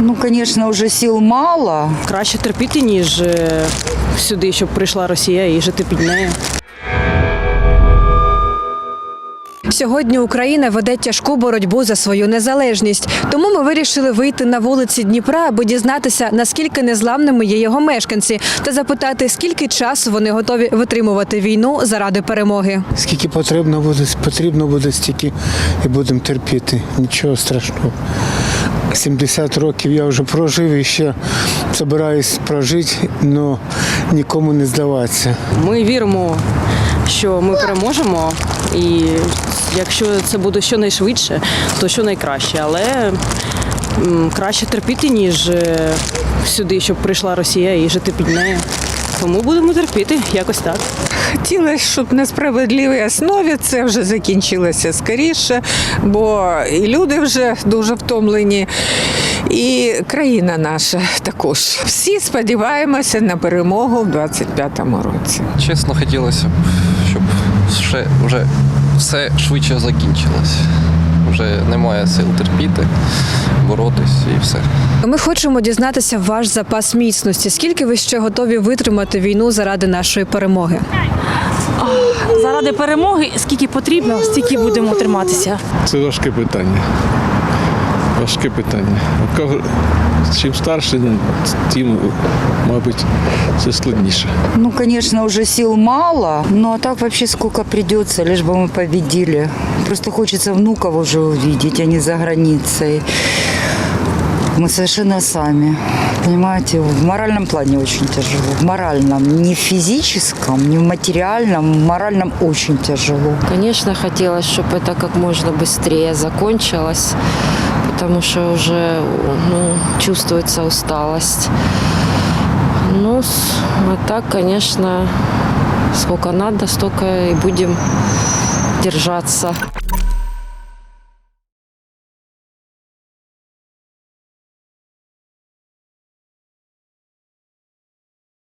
Ну, конечно, уже сил мало. Краще терпіти, ніж е, сюди, щоб прийшла Росія і жити під нею. Сьогодні Україна веде тяжку боротьбу за свою незалежність. Тому ми вирішили вийти на вулиці Дніпра, аби дізнатися, наскільки незламними є його мешканці, та запитати, скільки часу вони готові витримувати війну заради перемоги. Скільки потрібно буде, потрібно буде стільки і будемо терпіти. Нічого страшного. 70 років я вже прожив і ще збираюсь прожити, але нікому не здаватися. Ми віримо, що ми переможемо, і якщо це буде щонайшвидше, то що найкраще. Але краще терпіти, ніж е, сюди, щоб прийшла Росія і жити під нею. Тому будемо терпіти, якось так. Хотілося, щоб на справедливій основі це вже закінчилося скоріше, бо і люди вже дуже втомлені, і країна наша також. Всі сподіваємося на перемогу в 25-му році. Чесно, хотілося б, щоб ще вже все швидше закінчилось. Вже немає сил терпіти, боротись і все. Ми хочемо дізнатися ваш запас міцності. Скільки ви ще готові витримати війну заради нашої перемоги? Заради перемоги, скільки потрібно, стільки будемо триматися. Це важке питання. Важке питання. Чим старше, тим, мабуть, це складніше. Ну, конечно, уже сил мало. Ну, а так вообще сколько придется, лишь бы мы победили. Просто хочется внуков уже увидеть, а не за границей. Мы совершенно сами. Понимаете, в моральном плане очень тяжело. В моральном, не в физическом, не в материальном, в моральном очень тяжело. Конечно, хотелось, чтобы это как можно быстрее закончилось, потому что уже ну, чувствуется усталость. Ну, а так, конечно, сколько надо, столько и будем держаться.